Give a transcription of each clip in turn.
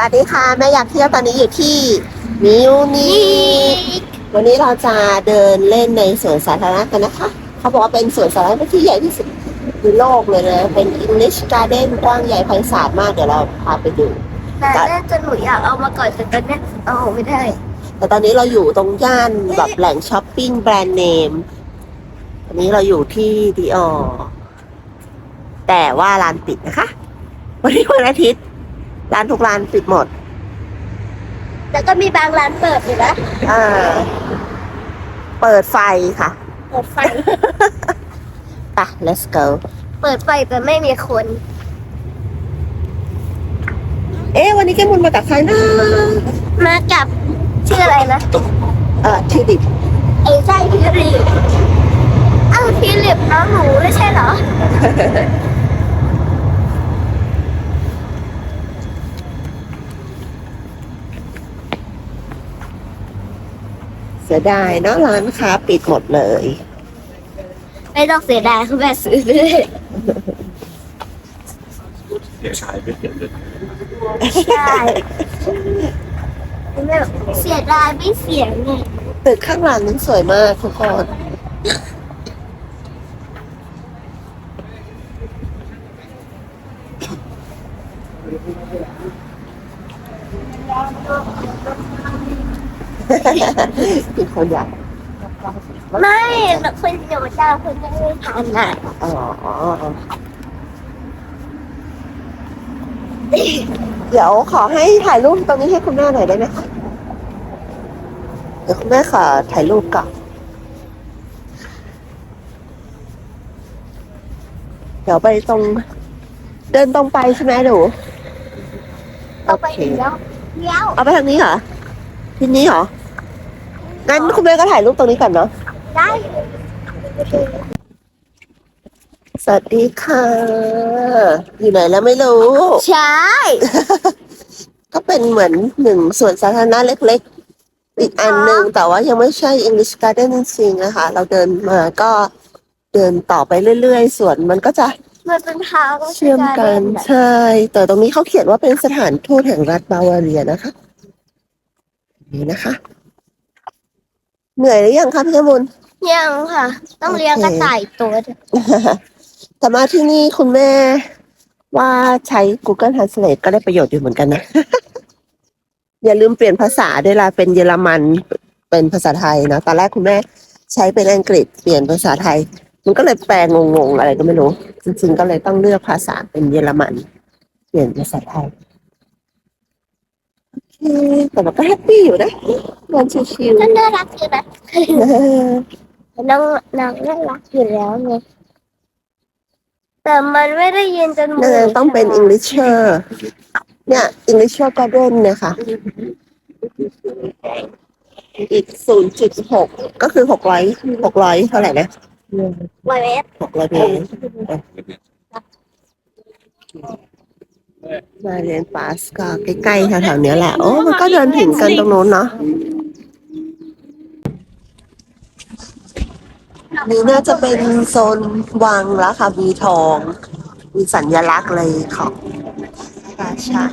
วัสดีค่ะ แม่อยากเที่ยวตอนนี้อยู่ที่มิวนิกวันนี้เราจะเดินเล่นในสวนสาธารณะกันนะคะ เขาบอกว่าเป็นสวนสาธารณะที่ใหญ่ที่สุดในโลกเลยนะ เป็น English Garden กว้างใหญ่ไพศาลมากเดี๋ยวเราพาไปดู แต่น่าจะหนูอยากเอามาก่อนแต่ตอนเนี้ยเอาออกไม่ได้ แต่ตอนนี้เราอยู่ตรงย่านแบบแหล่งช้อปปิ้งแบรนด์เนมอันนี้เราอยู่ที่ดีออแต่ว่าร้านปิดนะคะ วันนี้วันอาทิตย์ ร้านทุกร้านปิดหมด แต่ก็มีบางร้านเปิดอยู่นะอ่าเปิดไฟค่ะ เปิดไฟ ไป let's go เปิดไฟแต่ไม่มีคน เอ๊ะวันนี้แกมุนมากับใครนะมากับชื่ออะไรนะเอ่อทิดิบไอ้ใช่พิริปอ้าวพิริปน้องหนูไม่ใช่เหรอ สียดายเนาะร้านค้าปิดหมดเลย ไม่ต้องเสียดายคุณแม่ซื้อเลยเดี๋ยวชายไม่เปลี่ยนเลยใช่คุณแม่บอกเสียดายไม่เสียไงตึกข้างหลังนั้นสวยมากทุกคน เป็นคนอยากไม่คนเดียวเจ้าคนไม่ได้ทานอะอ๋อเดี๋ยวขอให้ถ่ายรูปตรงนี้ให้คุณแม่หน่อยได้ไหมคะเดี๋ยวคุณแม่ขอถ่ายรูปก่อนเดี๋ยวไปตรง เดินตรงไปใช่ไหมหนูเราไปถึงแล้วเลี้ยวเอาไปทางนี้เหรอทีนี้เหรอ งั้นคุณแม่ก็ถ่ายรูปตรงนี้ก่อนเนาะ ได้ สวัสดีค่ะ อยู่ไหนแล้วไม่รู้ ใช่ ก็เป็นเหมือนหนึ่งส่วนสาธารณะเล็กๆ อีกอันหนึ่งแต่ว่ายังไม่ใช่ English Garden จริงๆนะคะ เราเดินมาก็เดินต่อไปเรื่อยๆ ส่วนมันก็จะมันเป็นทางเชื่อมกันใช่ แต่ตรงนี้เขาเขียนว่าเป็นสถานทูตแห่งรัฐบาวาเรียนะคะ นี่นะคะ เหนื่อยหรือยังคะพี่กมุลยังค่ะ ต้องเลี้ยงกระต่ายตัวเดียวแต่มาที่นี่คุณแม่ว่าใช้ Google Translate ก็ได้ประโยชน์อยู่เหมือนกันนะ อย่าลืมเปลี่ยนภาษาด้วยล่ะเป็นเยอรมันเป็นภาษาไทยนะตอนแรกคุณแม่ใช้เป็นอังกฤษเปลี่ยนภาษาไทย มันก็เลยแปลงงๆอะไรก็ไม่รู้ จริงๆก็เลยต้องเลือกภาษาเป็นเยอรมัน เปลี่ยนภาษาไทยโอเค แต่มันก็แฮปปี้อยู่นะวันชิวก็น่ารักอยู่นะๆน้องน้องน่ารักอยู่แล้วไงแต่มันไม่ได้ยินจนหนั่นต้องเป็น Englisher เนี่ย Englisher Garden เนี่ยค่ะอีก 0.6 ก็คือ 600 600 เท่าไหร่นะ ไวเว็บ600เมตร มาเรียนปาสก็ใกล้ๆแถวๆเนี้ยแหละ โอ้มันก็เดินถึงกันตรงโน้นเนาะนี่น่าจะเป็นโซนวังแล้วค่ะมีทอง มีสัญลักษณ์เลยของราชา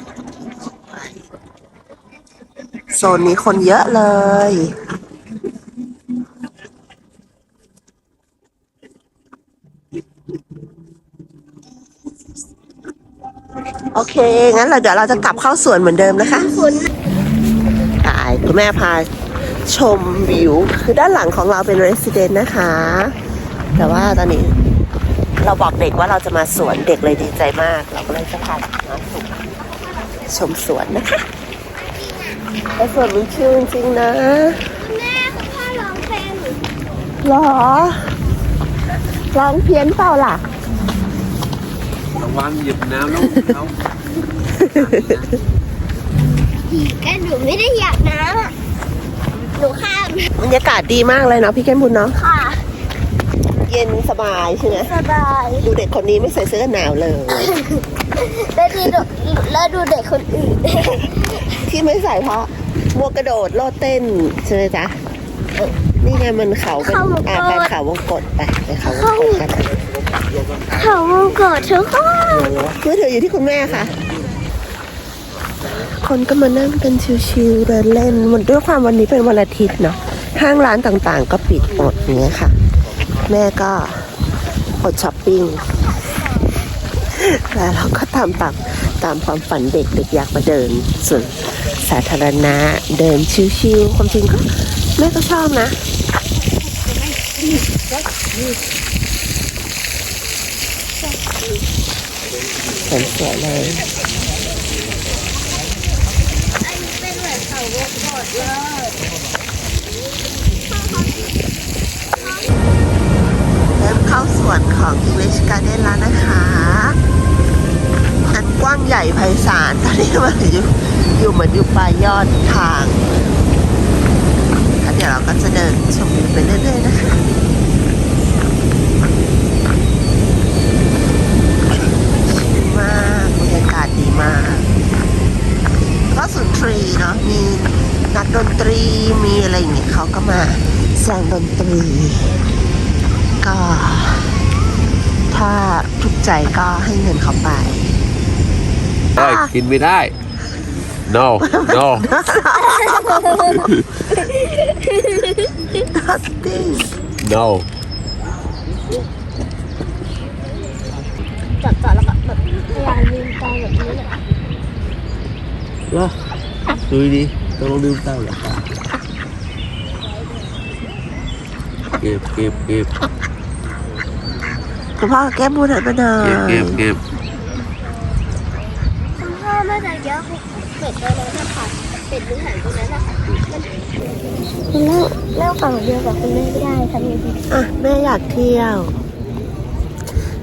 โซนนี้คนเยอะเลย โอเค งั้นเราเดี๋ยวเราจะกลับเข้าสวนเหมือนเดิมนะคะคุณตายคุณแม่พาชมวิว คือด้านหลังของเราเป็นเรสซิเดนต์นะคะ แต่ว่าตอนนี้เราบอกเด็กว่าเราจะมาสวนเด็กเลยดีใจมาก เราก็เลยจะพามาสุชมสวนนะคะแต่สวนมันชิวจริงๆนะแม่คุณพ่อร้องเพลงหรอร้องเพี้ยนเปล่าล่ะวางหยิบน้ำแล้วเขาแกหนูไม่ได้อยากน้ำอะหนูข้ามบรรยากาศดีมากเลยเนาะพี่แก้มบุญเนาะค่ะ เย็นสบายใช่ไหมสบายดูเด็กคนนี้ไม่ใส่เสื้อกันหนาวเลย แล้วดูแล้วดูเด็กคนอื่น ที่ไม่ใส่เพราะมัวกระโดดโลดเต้นใช่ไหมจ๊ะนี่ไงมันเขาเป็นเขาวงกต อ่าไปเขาวงกดไปไปเขาวงกดกันเขาวงกดทุกคนมือถืออยู่ที่คุณแม่ค่ะ คนก็มานั่งกันชิวๆเดินเล่นมันด้วยความวันนี้เป็นวันอาทิตย์เนาะห้างร้านต่างๆ ก็ปิดหมดอย่างเงี้ยค่ะ แม่ก็อดช้อปปิ้งแล้วเราก็ตามตามตามความฝันเด็กเด็กอยากมาเดินส่วนสาธารณะเดินชิวๆความจริงก็แม่ก็ชอบนะสวยสวย ๆเลยเริ่มเข้าส่วนของ English Garden แล้วนะคะอันกว้างใหญ่ไพศาลตอนนี้มันอยู่อยู่เหมือนอยู่ปลายยอดทางแล้วเดี๋ยวเราก็จะเดินชมวิวไปเรื่อยๆนะคะมากบรรยากาศดีมากก็สุนทรีเนาะมี นักดนตรีมีอะไรอย่างเงี้ยเขาก็มาแสดงดนตรี ก็ ถ้าทุกข์ใจก็ให้เงินเขาไป ได้กินไม่ได้ no no nothing no จับจับแล้วก็แบบพยายามลืมตาแบบนี้แหละเหรอดูดิ ต้องลองลืมตาเหรอเก็บเก็บเก็บคุณพ่อแก้มบุญหันมาหน่อเก็บเก็ยบเก็บคุณพ่อแม่จะเยอะเป็ดตัวนั้นนะคะเป็ดหรือหางตัวนั้นนะคะมันคุณแม่เล่าฝั่งเดียวกับคุณแม่ไม่ได้ทำยังไงอะแม่อยากเที่ยว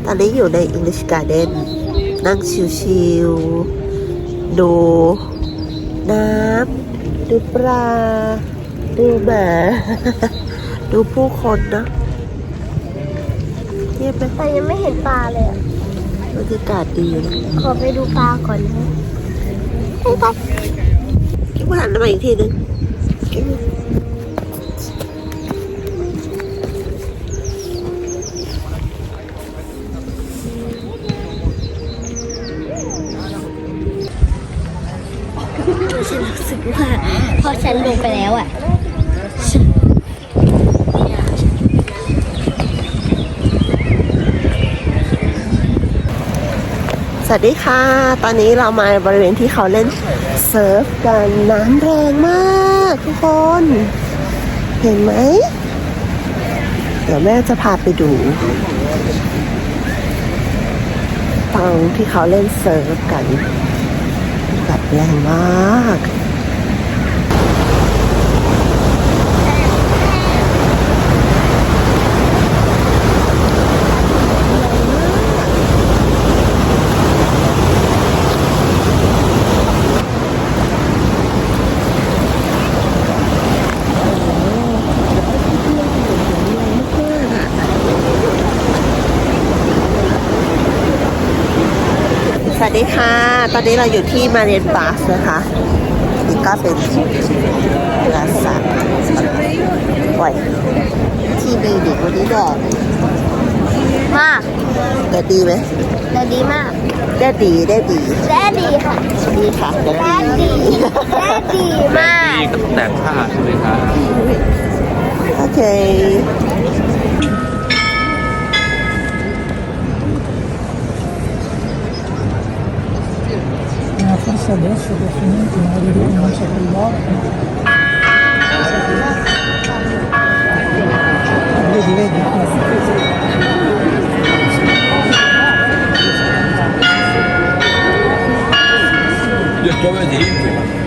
ตอนนี้อยู่ใน English Garden นั่งชิวๆดูน้ำ ดูปลา ดูหมาดูผู้คนเนอะเงียบไหมแต่ยังไม่เห็นปลาเลยอะบรรยากาศดีนะขอไปดูปลาก่อนนะคิดว่าหันมาอีกทีนึง สวัสดีค่ะ ตอนนี้เรามาบริเวณที่เขาเล่นเซิร์ฟกันน้ำแรงมากทุกคน เห็นไหม เดี๋ยวแม่จะพาไปดูฟังที่เขาเล่นเซิร์ฟกันแบบแรงมาก ดีค่ะ ตอนนี้เราอยู่ที่มาเรียนบาสนะคะนี่ก็เป็นลาสัตว์ไหวที่มีด็กวันนี้แดดมากแดดดีไหมแต่ดีมากแดดดีแดดดีแด้ดีค่ะดีค่ะแดดด้ดีแด้ดีมากนี่ก็ต้องแต่งผ้าใช่ไหมครับโอเค passa adesso che ho finito, ma vedo che non c'è più l'occhio. Vedi, vedi, qua. Io sto vedendo.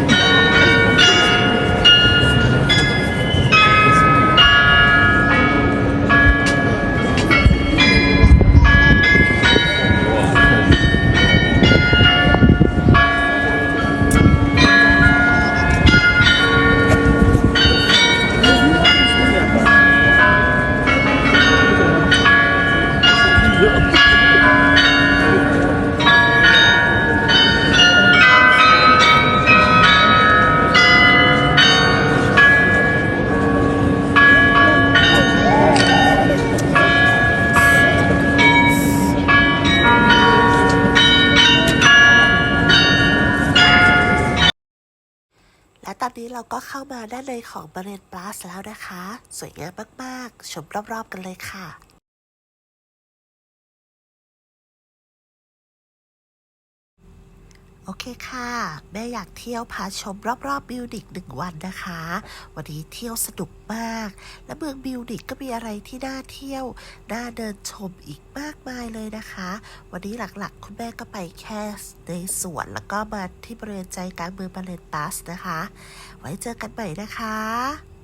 อนนี้เราก็เข้ามาด้านในของบริเวณปลาสแล้วนะคะ สวยงามมาก ๆ ชมรอบ ๆ กันเลยค่ะ โอเคค่ะแม่อยากเที่ยวพาชมรอบๆบิวดิกหนึ่งวันนะคะ วันนี้เที่ยวสนุกมาก และเมืองบิวดิกก็มีอะไรที่น่าเที่ยว น่าเดินชมอีกมากมายเลยนะคะ วันนี้หลักๆ คุณแม่ก็ไปแค่ในสวนแล้วก็มาที่บริเวณใจกลางเมืองบาเลนตัสนะคะ ไว้เจอกันใหม่นะคะ